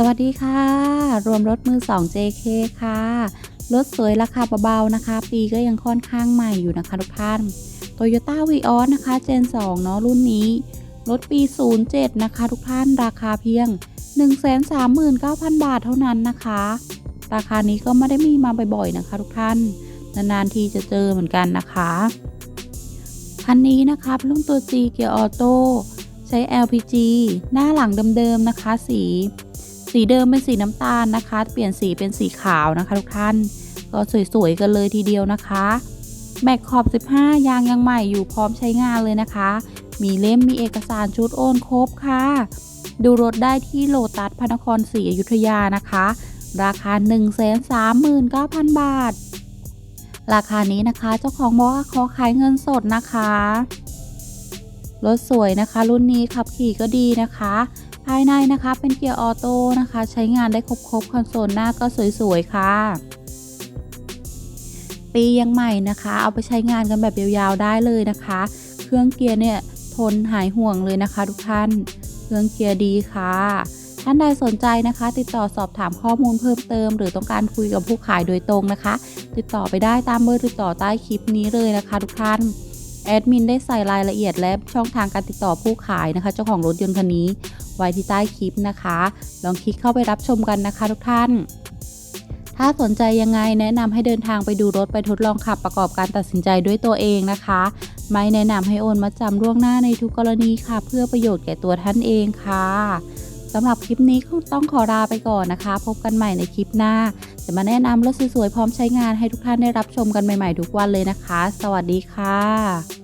สวัสดีค่ะ รวมรถมือ 2 JK ค่ะ รถสวยราคาเบาๆนะคะ ปีก็ยังค่อนข้างใหม่อยู่นะคะทุกท่าน Toyota v ีออสนะคะ Gen 2 เนาะรุ่นนี้ รถปี 07 นะคะ ทุกท่านราคาเพียง 139,000 บาทเท่านั้นนะคะ ราคานี้ก็ไม่ได้มีมาบ่อยๆนะคะ ทุกท่าน นานๆทีจะเจอเหมือนกันนะคะ คันนี้นะคะเป็นรุ่นตัว G เกียร์ออโต้ใช้ LPG หน้าหลังเดิมๆนะคะสี สีเดิมเป็นสีน้ำตาลนะคะ เปลี่ยนสีเป็นสีขาวนะคะ ทุกท่าน ก็สวยๆกันเลยทีเดียวนะคะแม็กขอบ 15 ยางยังใหม่อยู่พร้อมใช้งานเลยนะคะ มีเล่มมีเอกสารชุดโอนครบค่ะ ดูรถได้ที่โลตัสพระนครศรีอยุธยานะคะ ราคา 139,000 บาท ราคานี้นะคะเจ้าของบอกว่าขอขายเงินสดนะคะ รถสวยนะคะ รุ่นนี้ขับขี่ก็ดีนะคะ ภายในนะคะเป็นเกียร์ออโต้นะคะ ใช้งานได้ครบๆคอนโซลหน้าก็สวยๆ ค่ะ ปียังใหม่นะคะ เอาไปใช้งานกันแบบยาวๆได้เลยนะคะ เครื่องเกียร์เนี่ยทนหายห่วงเลยนะคะ ทุกท่าน เครื่องเกียร์ดีค่ะท่านใดสนใจนะคะ ติดต่อสอบถามข้อมูลเพิ่มเติม หรือต้องการคุยกับผู้ขายโดยตรงนะคะ ติดต่อไปได้ตามเบอร์ติดต่อใต้คลิปนี้เลยนะคะ ทุกท่าน แอดมินได้ใส่รายละเอียดและช่องทางการติดต่อผู้ขายนะคะ เจ้าของรถยนต์คันนี้ ไว้ที่ใต้คลิปนะคะ ลองคลิกเข้าไปรับชมกันนะคะทุกท่าน ถ้าสนใจยังไงแนะนำให้เดินทางไปดูรถไปทดลองขับประกอบการตัดสินใจด้วยตัวเองนะคะ ไม่แนะนำให้โอนมาจำล่วงหน้าในทุกกรณีค่ะ เพื่อประโยชน์แก่ตัวท่านเองค่ะสำหรับคลิปนี้ก็ต้องขอลาไปก่อนนะคะ พบกันใหม่ในคลิปหน้า จะมาแนะนำรถสวยๆพร้อมใช้งานให้ทุกท่านได้รับชมกันใหม่ๆทุกวันเลยนะคะ สวัสดีค่ะ